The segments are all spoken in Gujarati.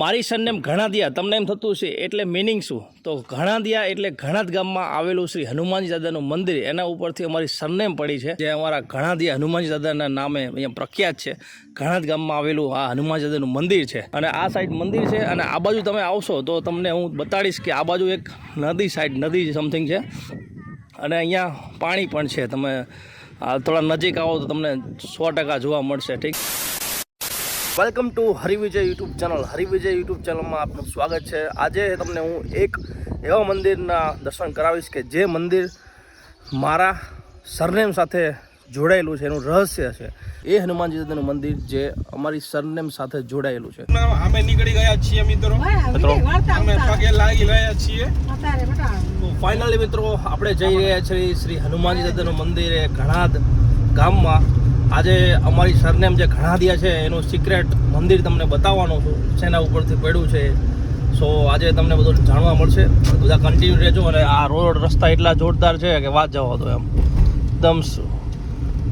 મારી સરનેમ ઘણાદિયા, તમને એમ થતું છે એટલે મિનિંગ શું? તો ઘણાદિયા એટલે ઘણાદ ગામમાં આવેલું શ્રી હનુમાનજી દાદાનું મંદિર, એના ઉપરથી અમારી સરનેમ પડી છે, જે અમારા ઘણાદિયા હનુમાનજી દાદાના નામે અહીંયા પ્રખ્યાત છે. ઘણાદ ગામમાં આવેલું આ હનુમાનજી દાદાનું મંદિર છે. અને આ સાઈડ મંદિર છે, અને આ બાજુ તમે આવશો, તો તમને હું બતાડીશ કે આ બાજુ એક નદી સાઈડ નદી સમથિંગ છે. અને અહીંયા પાણી પણ છે, તમે થોડા નજીક આવો તો તમને સો ટકા જોવા મળશે, ઠીક? Welcome to Harivijay YouTube channel. Harivijay YouTube ચેનલમાં આપનું સ્વાગત છે. આજે તમને હું એક એવા મંદિરના દર્શન કરાવીશ કે જે મંદિર મારા સરનેમ સાથે જોડાયેલું છે એનું રહસ્ય છે. એ હનુમાનજી દાદાનું મંદિર જે અમારી સરનેમ સાથે જોડાયેલું છે. અમે નીકળી ગયા છીએ મિત્રો. મિત્રો અમે પગે લાગી રહ્યા છીએ. ફાઇનલી મિત્રો આપણે જઈ રહ્યા છીએ શ્રી હનુમાનજી દાદાનું મંદિર એ ઘણાદ ગામમાં. આજે અમારી સરનેમ જે ઘણાદિયા છે, એનું સિક્રેટ મંદિર તમને બતાવવાનું છું. જેના ઉપરથી પડ્યું છે. સો આજે તમને બધું જાણવા મળશે. બધા કન્ટિન્યુ રહેજો અને આ રોડ રસ્તા એટલા જોરદાર છે કે વાત જવા દો એમ. એકદમ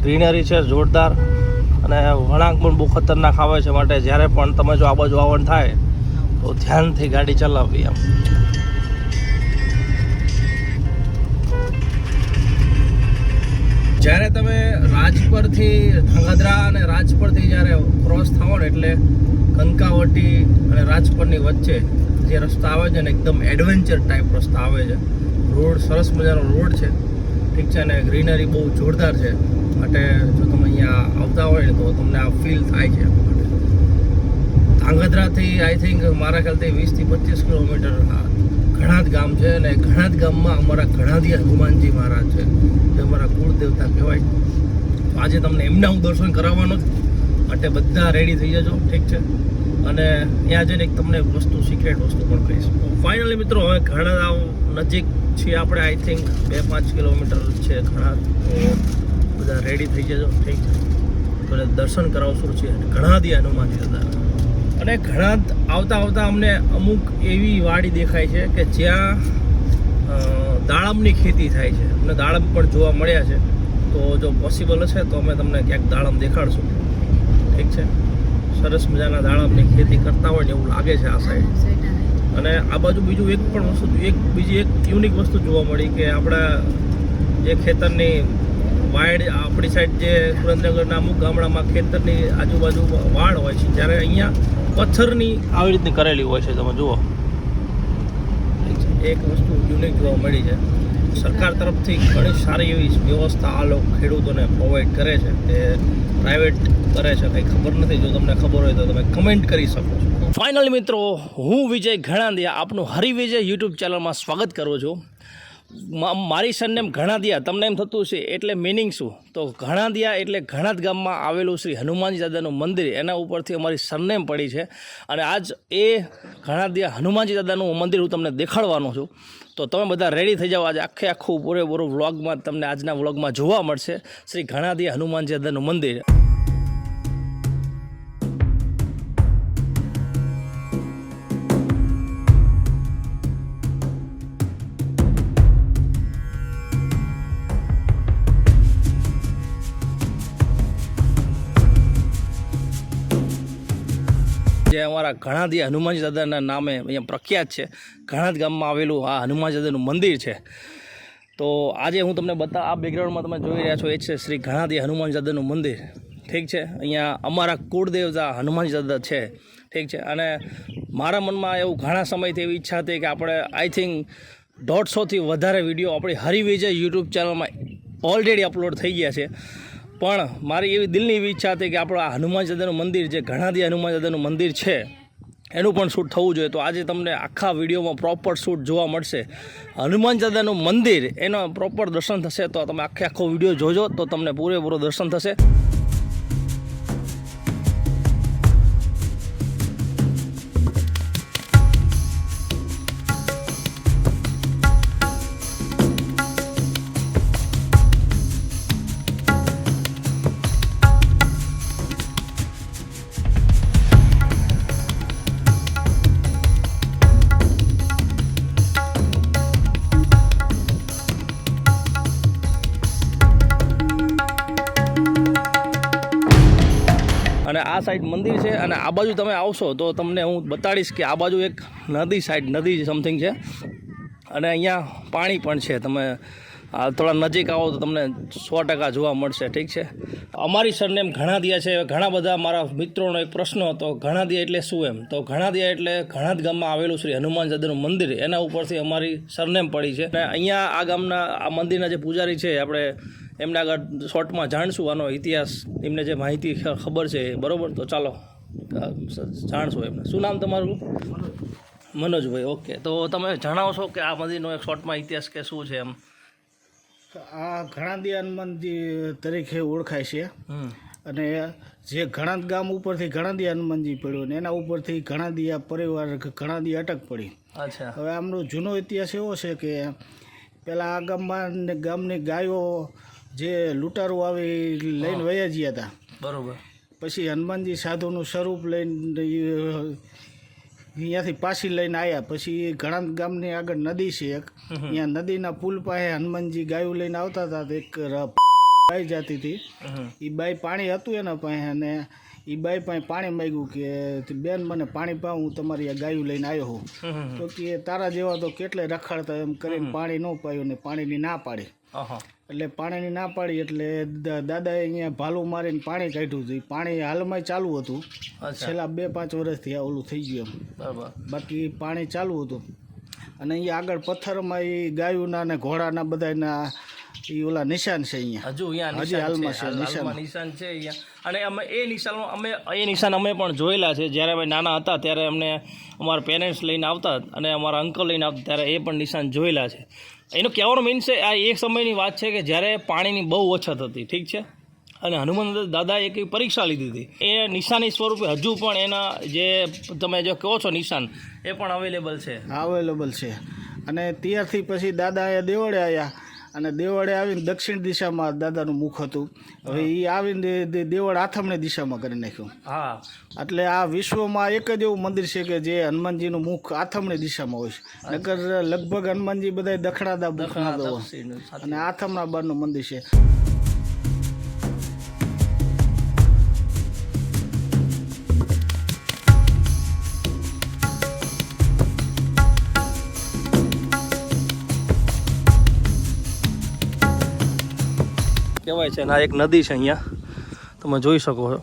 ગ્રીનરી છે, જોરદાર. અને વળાંક પણ બહુ ખતરનાક આવે છે માટે જ્યારે પણ તમે જો આ બાજુ આવન થાય, તો ધ્યાનથી ગાડી ચલાવવી એમ. રાજપરથી ધ્રાંગધ્રા અને રાજપરથી જ્યારે ક્રોસ થવો ને એટલે કંકાવટી અને રાજપરની વચ્ચે જે રસ્તા આવે છે ને એકદમ એડવેન્ચર ટાઈપ રસ્તા આવે છે. રોડ સરસ મજાનો રોડ છે. ઠીક છે, અને ગ્રીનરી બહુ જોરદાર છે. માટે જો તમે અહીંયા આવતા હોય તો તમને આ ફીલ થાય છે. ધ્રાંગધ્રાથી આઈ થિંક મારા ખ્યાલથી વીસથી પચીસ કિલોમીટર ઘણા જ ગામ છે અને ઘણા જ ગામમાં અમારા ઘણાદિયા હનુમાનજી મહારાજ છે. જે અમારા કુળ દેવતા કહેવાય. આજે તમને એમના હું દર્શન કરાવવાનો જ. માટે બધા રેડી થઈ જજો, ઠીક છે? અને ત્યાં જઈને એક તમને વસ્તુ સિક્રેટ વસ્તુ પણ કહીશ. ફાઇનલી મિત્રો, હવે ઘણા નજીક છીએ આપણે આઈ થિંક બે પાંચ કિલોમીટર છે ઘણા. બધા રેડી થઈ જજો, ઠીક છે? તમને દર્શન કરાવશું છે ઘણા દી હનુમાનજી દાદા અને ઘણા આવતા આવતા અમને અમુક એવી વાડી દેખાય છે કે જ્યાં દાડમની ખેતી થાય છે. અમને દાડમ પણ જોવા મળ્યા છે. તો જો પોસિબલ હશે તો અમે તમને ક્યાંક દાડમ દેખાડશું. ઠીક છે? સરસ મજાના દાડમની ખેતી કરતા હોય ને એવું લાગે છે આ સાઈડ અને આ બાજુ બીજું એક પણ વસ્તુ, એક બીજી એક યુનિક વસ્તુ જોવા મળી કે આપણા જે ખેતરની વાડ આપણી સાઈડ જે સુરેન્દ્રનગરના અમુક ગામડામાં ખેતરની આજુબાજુ વાડ હોય છે, જ્યારે અહીંયા પથ્થરની આવી રીતની કરેલી હોય છે, તમે જુઓ. એક વસ્તુ યુનિક જોવા મળી છે. સરકાર તરફથી ઘણી સારી એવી વ્યવસ્થા આ લોકો ખેડૂતોને પ્રોવાઈડ કરે છે તે પ્રાઇવેટ કરે છે. કંઈ ખબર નથી. જો તમને ખબર હોય તો તમે કમેન્ટ કરી શકો છો. ફાઇનલ મિત્રો, હું વિજય ઘણાંદિયા આપનું હરિવિજય યુટ્યુબ ચેનલમાં સ્વાગત કરું છું. મારી સરનેમ ઘણાદિયા, તમને એમ થતું છે એટલે મિનિંગ શું? તો ઘણાદિયા એટલે ઘણાદ ગામમાં આવેલું શ્રી હનુમાનજી દાદાનું મંદિર, એના ઉપરથી અમારી સરનેમ પડી છે. અને આજ એ ઘણાદિયા હનુમાનજી દાદાનું મંદિર હું તમને દેખાડવાનો છું. તો તમે બધા રેડી થઈ જાઓ. આજે આખે આખું પૂરેપૂરું વ્લોગમાં તમને આજના વ્લોગમાં જોવા મળશે. શ્રી ઘણાદિયા હનુમાનજી દાદાનું મંદિર. જે અમારા ઘણાદી હનુમાનજી દાદાના નામે અહીંયા પ્રખ્યાત છે. ઘણાદ ગામમાં આવેલું આ હનુમાનજી દાદાનું મંદિર છે. તો આજે હું તમને બતા, આ બેકગ્રાઉન્ડમાં તમે જોઈ રહ્યા છો, એ છે શ્રી ઘણાદી હનુમાનજી દાદાનું મંદિર. ઠીક છે? અહીંયા અમારા કુળદેવતા હનુમાનજી દાદા છે. ઠીક છે? અને મારા મનમાં એવું ઘણા સમયથી એવી ઈચ્છા હતી કે આપણે આઈ થિંક દોઢસોથી વધારે વીડિયો આપણી હરિવિજય યુટ્યુબ ચેનલમાં ઓલરેડી અપલોડ થઈ ગયા છે. પણ મારી એવી દિલની એવી ઈચ્છા હતી કે આપણું આ હનુમાન મંદિર જે ઘણાથી હનુમાન મંદિર છે, એનું પણ શૂટ થવું જોઈએ. તો આજે તમને આખા વિડીયોમાં પ્રોપર શૂટ જોવા મળશે. હનુમાન મંદિર, એનો પ્રોપર દર્શન થશે તો તમે આખે આખો વીડિયો જોજો તો તમને પૂરેપૂરો દર્શન થશે. આ સાઈડ મંદિર છે અને આ બાજુ તમે આવશો તો તમને હું બતાડીશ કે આ બાજુ એક નદી સાઈડ, નદી સમથિંગ છે. અને અહીંયા પાણી પણ છે. તમે થોડા નજીક આવો તો તમને સો ટકા જોવા મળશે. ઠીક છે? અમારી સરનેમ ઘણાદિયા છે. ઘણા બધા મારા મિત્રોનો એક પ્રશ્ન હતો, ઘણાદિયા એટલે શું એમ? તો ઘણાદિયા એટલે ઘણાદ ગામમાં આવેલું શ્રી હનુમાન દાદાનું મંદિર. એના ઉપરથી અમારી સરનેમ પડી છે. અને અહીંયા આ ગામના, આ મંદિરના જે પૂજારી છે આપણે એમના આગળ શોર્ટમાં જાણશું આનો ઇતિહાસ એમને જે માહિતી ખબર છે બરોબર? તો ચાલો જાણશું એમને. શું નામ તમારું? મનોજભાઈ ઓકે. તો તમે જણાવશો કે આ મંદિરનો એક શોર્ટમાં ઇતિહાસ કે શું છે એમ? આ ઘણાદી હનુમાનજી તરીકે ઓળખાય છે. અને જે ઘણાદ ગામ ઉપરથી ઘણાદી હનુમાનજી પડ્યું ને એના ઉપરથી ઘણાદી આ પરિવાર ઘણાદી અટક પડી. અચ્છા. હવે આમનો જૂનો ઇતિહાસ એવો છે કે પહેલાં આ ગામમાં ગામની ગાયો જે લૂંટારો આવી લઈને વયા ગયા હતા બરોબર. પછી હનુમાનજી સાધુનું સ્વરૂપ લઈને અહીંયાથી પાછી લઈને આવ્યા પછી ઘણા ગામની આગળ નદી છે એક. અહીંયા નદીના પુલ પાસે હનુમાનજી ગાયું લઈને આવતા હતા. એક બાઈ જાતી હતી. એ બાઈ પાણી હતું એના પાસે અને એ બાઈ પાસે પાણી માગ્યું કે બેન મને પાણી પાવ હું તમારી આ ગાયું લઈને આવ્યો હું તો કે તારા જેવા તો કેટલે રખડતા એમ કરીને પાણી ન પાયું ને પાણીની ના પાડી. એટલે પાણીની ના પાડી એટલે દાદાએ અહીંયા ભાલું મારીને પાણી કાઢ્યું હતું. પાણી હાલમાં ચાલુ હતું. છેલ્લા બે પાંચ વર્ષથી આ ઓલું થઈ ગયું એમ. બાકી પાણી ચાલુ હતું. અને અહીંયા આગળ પથ્થરમાં એ ગાયુંના ને ઘોડાના બધાના એ ઓલા નિશાન છે અહીંયા. હજુ અહીંયા હજી હાલમાં છે નિશાન. નિશાન છે અહીંયા. અને અમે એ નિશાન અમે એ નિશાન અમે પણ જોયેલા છે જ્યારે અમે નાના હતા ત્યારે અમને અમારા પેરેન્ટ્સ લઈને આવતા અને અમારા અંકલ લઈને આવતા ત્યારે એ પણ નિશાન જોયેલા છે. એનો કહેવાનો મીન છે આ એક સમયની વાત છે કે જ્યારે પાણીની બહુ અછત હતી ઠીક છે? અને હનુમાન દાદાએ એક પરીક્ષા લીધી હતી. એ નિશાની સ્વરૂપે હજુ પણ એના જે તમે જે કહો છો નિશાન એ પણ અવેલેબલ છે. અવેલેબલ છે. અને ત્યારથી પછી દાદા અહીંયા દેવળે આવ્યા અને દેવળે આવીને દક્ષિણ દિશામાં દાદાનું મુખ હતું. હવે એ આવીને દેવળ આથમણી દિશામાં કરી નાખ્યું. હા. એટલે આ વિશ્વમાં એક જ એવું મંદિર છે કે જે હનુમાનજીનું મુખ આથમણી દિશામાં હોય છે. નકર લગભગ હનુમાનજી બધા તો હોય. અને આથમણા બારનું મંદિર છે. કહેવાય છે અને આ એક નદી છે અહીંયા. તમે જોઈ શકો છો.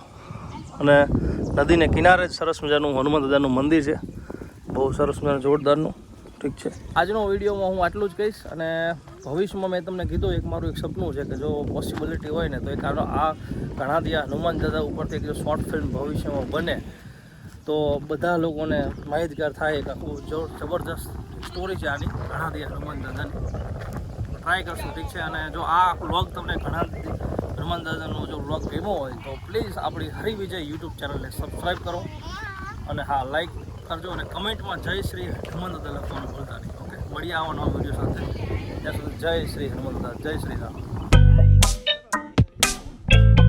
અને નદીને કિનારે જ સરસ મજાનું હનુમાન દાદાનું મંદિર છે. બહુ સરસ મજાનું, જોરદારનું. ઠીક છે. આજનો વિડીયોમાં હું આટલું જ કહીશ અને ભવિષ્યમાં મેં તમને કીધું એક મારું એક સપનું છે કે જો પોસિબિલિટી હોય ને તો એક આ ઘણા દિયા હનુમાન દાદા ઉપરથી એક જો શોર્ટ ફિલ્મ ભવિષ્યમાં બને, તો બધા લોકોને માહિતગાર થાય એક આખું જબરજસ્ત સ્ટોરી છે આની, ઘણા દિયા હનુમાન દાદાની. ટ્રાય કરશું, ઠીક છે? અને જો આ વ્લોગ તમને ઘણા હનુમાન દાદાનો જો વ્લોગ ગમ્યો હોય, તો પ્લીઝ આપણી હરિ વિજય યુટ્યુબ ચેનલને સબસ્ક્રાઈબ કરો. અને હા લાઈક કરજો અને કમેન્ટમાં જય શ્રી હનુમાન દાદા લખવાનું ભૂલતા નહીં, ઓકે? મળીએ આવા નવા વીડિયો સાથે. ત્યાં સુધી જય શ્રી હનુમાન દાદા જય શ્રી રામ.